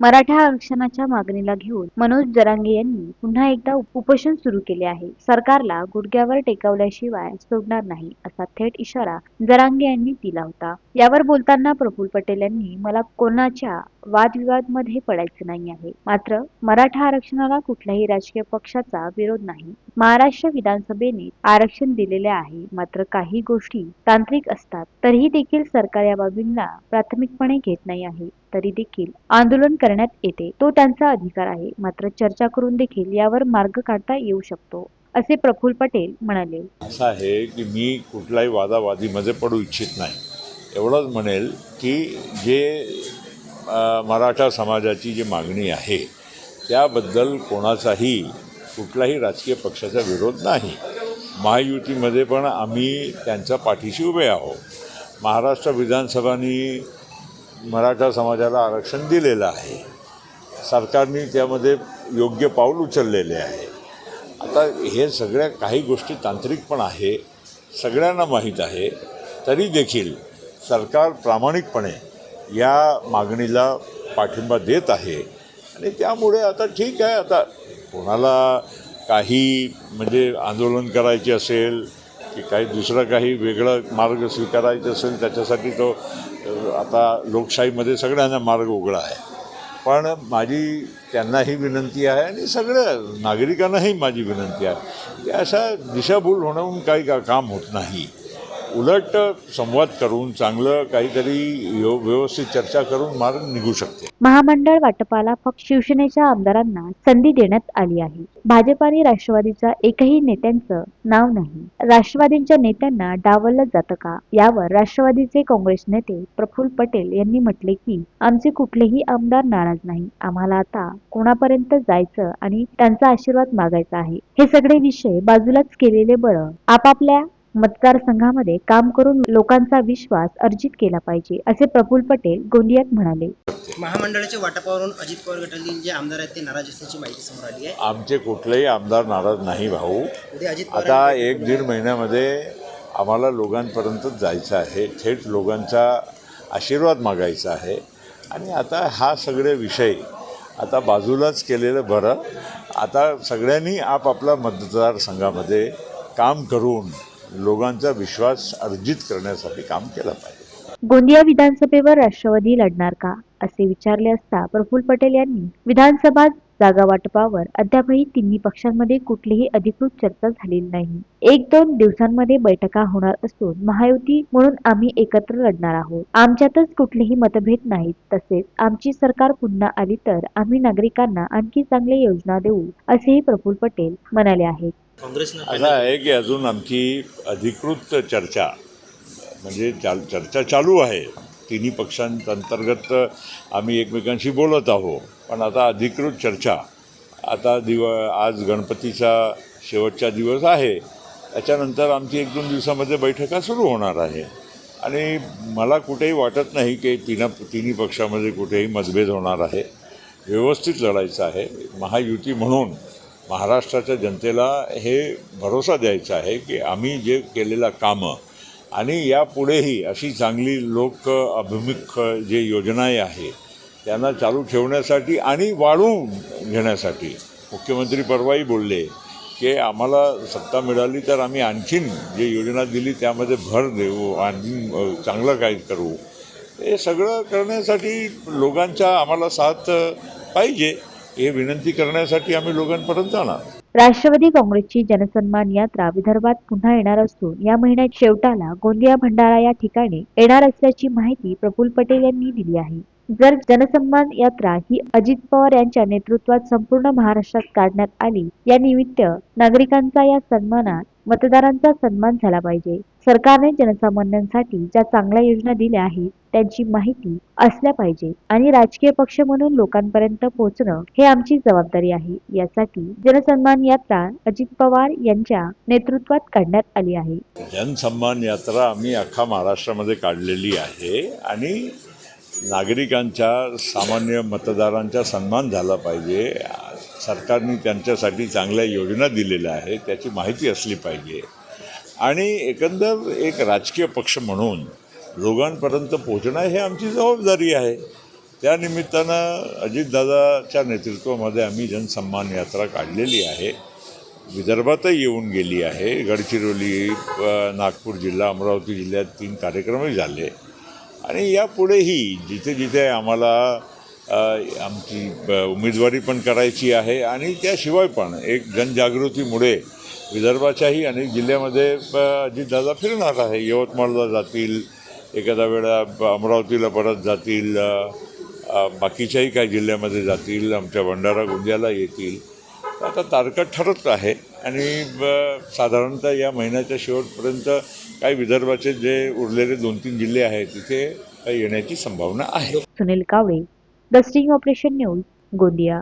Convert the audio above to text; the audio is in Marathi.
मराठा आरक्षणाच्या मागणीला घेऊन मनोज जरांगे यांनी पुन्हा एकदा उपोषण सुरू केले आहे. सरकारला गुडघ्यावर टेकवल्याशिवाय सोडणार नाही असा थेट इशारा जरांगे यांनी दिला होता. यावर बोलताना प्रफुल्ल पटेल यांनी मला कोणाच्या वादविवादमध्ये पडायचं नाही आहे. मात्र मराठा आरक्षणाला कुठल्याही राजकीय पक्षाचा विरोध नाही. महाराष्ट्र विधानसभेने आरक्षण दिलेले आहे. मात्र काही गोष्टी तांत्रिक असतात. तरीही देखील सरकार या बाबींना प्राथमिकपणे घेत नाही आहे. तरी देखील आंदोलन करण्यात येते. तो त्यांचा अधिकार आहे. मात्र चर्चा करून देखील यावर मार्ग काढता येऊ शकतो असे प्रफुल्ल पटेल म्हणाले. असं आहे की मी कुठल्याही वादावादीमध्ये पडू इच्छित नाही. एवढंच म्हणेल की जे मराठा समाजाची जी मागणी आहे त्याबद्दल कोणाचाही कुठलाही राजकीय पक्षाचा विरोध नाही. महायुतीमध्ये पण आम्ही त्यांच्या पाठीशी उभे आहोत. महाराष्ट्र विधानसभानी मराठा समाजाला आरक्षण दिलेलं आहे. सरकारने त्यामध्ये योग्य पाऊल उचललेले आहे. आता हे सगळ्या काही गोष्टी तांत्रिक पण आहे सगळ्यांना माहीत आहे. तरी देखील सरकार प्रामाणिकपणे या मागणीला पाठिंबा देत आहे. आणि त्यामुळे आता ठीक आहे आता कोणाला काही म्हणजे आंदोलन करायचे असेल की काही दुसरं काही वेगळं मार्ग स्वीकारायचं असेल त्याच्यासाठी तो आता लोकशाहीमध्ये सगळ्यांना मार्ग उघडा आहे. पण माझी त्यांनाही विनंती आहे आणि सगळ्या नागरिकांनाही माझी विनंती आहे. की अशा दिशाभूल होणं काही का काम होत नाही. उलट संवाद करून चांगलं काहीतरी व्यवस्थित चर्चा करून मार्ग निघू शकते. महामंडळ वाटपाला फक्त शिवसेनेच्या आमदारांना संधी देण्यात आली आहे. भाजप आणि राष्ट्रवादीच्या एकही नेत्यांचं नाव नाही. राष्ट्रवादीच्या नेत्यांना डावललं जातं का? यावर राष्ट्रवादीचे काँग्रेस नेते प्रफुल्ल पटेल यांनी म्हटले की आमचे कुठलेही आमदार नाराज नाही. आम्हाला आता कोणापर्यंत जायचं आणि त्यांचा आशीर्वाद मागायचा आहे? हे सगळे विषय बाजूलाच केलेले बरं आपापल्या मतदारसंघामध्ये काम करून लोकांचा विश्वास अर्जित केला पाहिजे असे प्रफुल्ल पटेल गोंदियात म्हणाले. महामंडळाच्या वाटपावरून अजित पवार गटातील जे आमदार आहेत ते नाराज असल्याची माहिती समोर आली आहे. आमचे कुठलेही आमदार नाराज नाही भाऊ. उद्या अजित पवार आता एक दीड महिन्यामध्ये आम्हाला लोकांपर्यंत जायचं आहे थेट लोकांचा आशीर्वाद मागायचा आहे. आणि आता हा सगळे विषय आता बाजूलाच केलेलं बरं. आता सगळ्यांनी आपापल्या मतदारसंघामध्ये काम करून लोकांचा विश्वास अर्जित करण्यासाठी काम केलं पाहिजे. गोंदिया विधानसभेवर राष्ट्रवादी लढणार का? असे विचारले असता प्रफुल्ल पटेल यांनी विधानसभा जागा वाटपावर अद्यापही तिन्ही पक्षांमध्ये कुठलीही अधिकृत चर्चा झालेली नाही. एक दोन दिवसांमध्ये बैठका होणार असून महायुती म्हणून आम्ही एकत्र लढणार आहोत. आमच्यातच कुठलेही मतभेद नाहीत. तसेच आमची सरकार पुन्हा आली तर आम्ही नागरिकांना आणखी चांगल्या योजना देऊ असेही प्रफुल्ल पटेल म्हणाले आहेत. काँग्रेसनं असं आहे की अजून आमची अधिकृत चर्चा म्हणजे चाल चर्चा चालू आहे. तिन्ही पक्षांतर्गत आम्ही एकमेकांशी बोलत आहोत. पण आता अधिकृत चर्चा. आता दिव आज गणपतीचा शेवटचा दिवस आहे. त्याच्यानंतर आमची एक दोन दिवसामध्ये बैठका सुरू होणार आहे. आणि मला कुठेही वाटत नाही की तिना तिन्ही पक्षामध्ये कुठेही मतभेद होणार आहे. व्यवस्थित लढायचं आहे. महायुती म्हणून महाराष्ट्राच्या जनतेला हे भरोसा द्यायचा आहे की आम्ही जे केलेलं कामं आणि यापुढेही अशी चांगली लोक अभिमुख जे योजनाही आहे त्यांना चालू ठेवण्यासाठी आणि वाढवून घेण्यासाठी मुख्यमंत्री परवाही बोलले की आम्हाला सत्ता मिळाली तर आम्ही आणखीन जे योजना दिली त्यामध्ये भर देऊ आणखीन चांगलं काय करू. हे सगळं करण्यासाठी लोकांच्या आम्हाला साथ पाहिजे. हे विनंती करण्यासाठी आम्ही लोकांपर्यंत जाणार. राष्ट्रवादी काँग्रेसची जनसन्मान यात्रा विदर्भात पुन्हा येणार असून या महिन्यात शेवटाला गोंदिया भंडारा या ठिकाणी येणार असल्याची माहिती प्रफुल्ल पटेल यांनी दिली आहे. जर जनसन्मान यात्रा ही अजित पवार यांच्या नेतृत्वात संपूर्ण महाराष्ट्रात काढण्यात आली या निमित्त नागरिकांचा या सन्मानात मतदारांचा सन्मान झाला पाहिजे. सरकारने जनसामान्यांसाठी ज्या चांगल्या योजना दिल्या आहेत त्यांची माहिती असल्या पाहिजे आणि राजकीय पक्ष म्हणून लोकांपर्यंत पोहोचणं हे आमची जबाबदारी आहे. यासाठी जनसन्मान यात्रा अजित पवार यांच्या नेतृत्वात काढण्यात आली आहे. जनसन्मान यात्रा आम्ही अख्खा महाराष्ट्रामध्ये काढलेली आहे आणि नागरिकांच्या सामान्य मतदारांचा सन्मान झाला पाहिजे. सरकारने त्यांच्यासाठी चांगल्या योजना दिलेल्या आहेत त्याची माहिती असली पाहिजे. आणि एकंदर एक राजकीय पक्ष म्हणून लोकांपर्यंत पोहोचणं हे आमची जबाबदारी आहे. त्यानिमित्तानं अजितदादाच्या नेतृत्वामध्ये आम्ही जनसन्मान यात्रा काढलेली आहे. विदर्भातही येऊन गेली आहे. गडचिरोली नागपूर जिल्हा अमरावती जिल्ह्यात तीन कार्यक्रमही झाले. आणि यापुढेही जिथे जिथे आम्हाला आमची उमेदवारी पण करायची आहे आणि त्याशिवाय पण एक जनजागृतीमुळे विदर्भाच्याही अनेक जिल्ह्यामध्ये अजितदादा फिरणार आहे. यवतमाळला जातील एखाद्या वेळा अमरावतीला परत जातील बाकीच्याही काही जिल्ह्यामध्ये जातील आमच्या भंडारा गोंदियाला येतील. आता तारखा ठरत आहे आणि साधारणतः या महिन्याच्या शेवटपर्यंत काही विदर्भाचे जे उरलेले दोन तीन जिल्हे आहेत तिथे येण्याची संभावना आहे. Sunil Kawale the sting operation news Gondia.